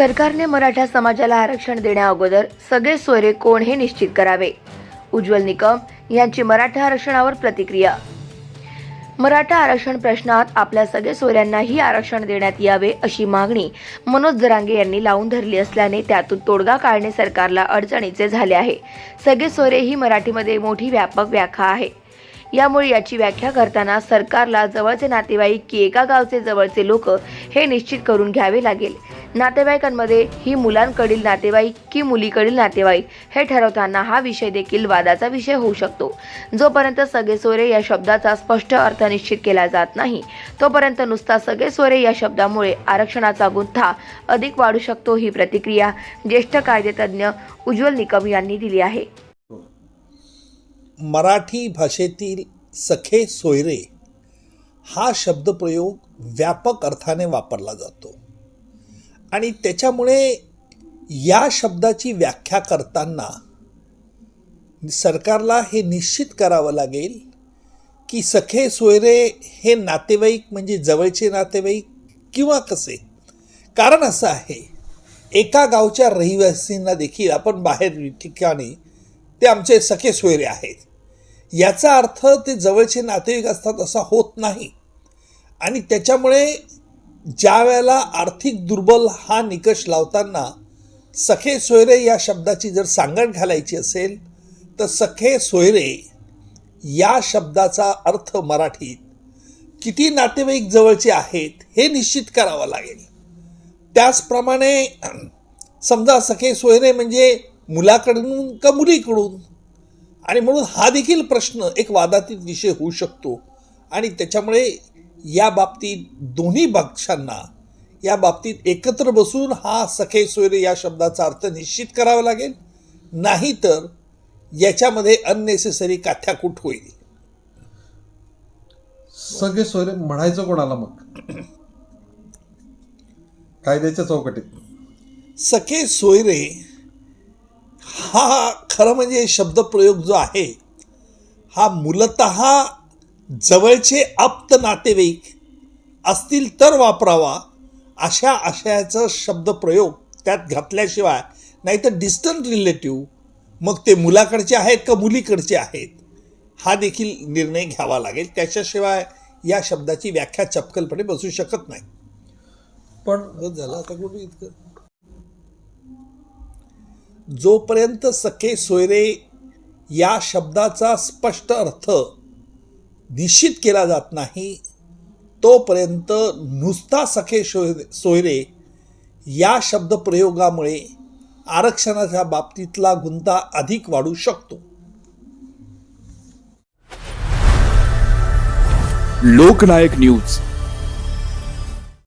सरकारने मराठा समाजाला आरक्षण देण्याअगोदर सगळे सोयरे कोण हे निश्चित करावे? उज्ज्वल निकम यांची मराठा आरक्षणावर प्रतिक्रिया. मराठा आरक्षण प्रश्नात आपल्या सगळे सोयऱ्यांनाही आरक्षण देण्यात यावे अशी मागणी मनोज जरांगे यांनी लावून धरली असल्याने त्यातून तोडगा काढणे सरकारला अडचणीचे झाले आहे. सगळे सोयरे ही मराठीमध्ये मोठी व्यापक व्याख्या आहे. यामुळे याची व्याख्या करताना सरकारला जवळचे नातेवाईक की एका गावचे जवळचे लोक हे निश्चित करून घ्यावे लागेल. नातेवाईकांमध्ये ही मुलांकडील नातेवाईक की मुलीकडील नातेवाईक हे ठरवताना हा विषय देखील वादाचा विषय होऊ शकतो. जोपर्यंत सगळे सोरे या शब्दाचा स्पष्ट अर्थ निश्चित केला जात नाही तोपर्यंत नुसता सगळे सोरे या शब्दामुळे आरक्षणाचा गुंथा अधिक वाढू शकतो ही प्रतिक्रिया ज्येष्ठ कायदेतज्ञ उज्ज्वल निकम यांनी दिली आहे. मराठी भाषेतील सखे सोयरे हा शब्दप्रयोग व्यापक अर्थाने वापरला जातो. आणि त्याच्यामुळे या शब्दाची व्याख्या करताना सरकारला हे निश्चित करावं लागेल की सखे सोयरे हे नातेवाईक म्हणजे जवळचे नातेवाईक किंवा कसे? कारण असं आहे एका गावच्या रहिवासींना देखील आपण बाहेर ठिकाणी ते आमचे सखे सोयरे आहेत. याचा अर्थ ते जवळचे नातेवाईक असतात असा होत नाही. आणि त्याच्यामुळे ज्या वेळेला आर्थिक दुर्बल हा निकष लावताना सखे सोयरे या शब्दाची जर सांगड घालायची असेल तर सखे सोयरे या शब्दाचा अर्थ मराठीत किती नातेवाईक जवळचे आहेत हे निश्चित करावं लागेल. त्याचप्रमाणे समजा सखे सोयरे म्हणजे मुलाकडून का मुलीकडून? आणि म्हणून हा देखील प्रश्न एक वादातीत विषय होऊ शकतो. आणि त्याच्यामुळे या बाबतीत दोन्ही पक्षांना या बाबतीत एकत्र बसून हा सखे सोयरे या शब्दाचा अर्थ निश्चित करावा लागेल. नाहीतर याच्यामध्ये अननेसेसरी काथ्याकूट होईल. सगळे सोयरे म्हणायचं कोणाला मग? कायद्याच्या चौकटीत. सखे सोयरे हा खरं म्हणजे शब्दप्रयोग जो आहे हा मूलत जवळचे आप्त नातेवाईक असतील तर वापरावा. अशा आशयाचा शब्दप्रयोग त्यात घातल्याशिवाय नाहीतर डिस्टंट रिलेटिव्ह मग ते मुलाकडचे आहेत का मुलीकडचे आहेत? हा देखील निर्णय घ्यावा लागेल. त्याच्याशिवाय या शब्दाची व्याख्या चपकलपणे बसू शकत नाही. पण झालं आता कुठे इतकं? जोपर्यंत सखे सोयरे या शब्दाचा स्पष्ट अर्थ निश्चित केला जात नाही तोपर्यंत नुसता सखे सोयरे सोयरे या शब्दप्रयोगामुळे आरक्षणाच्या बाबतीतला गुंता अधिक वाढू शकतो. लोकनायक न्यूज.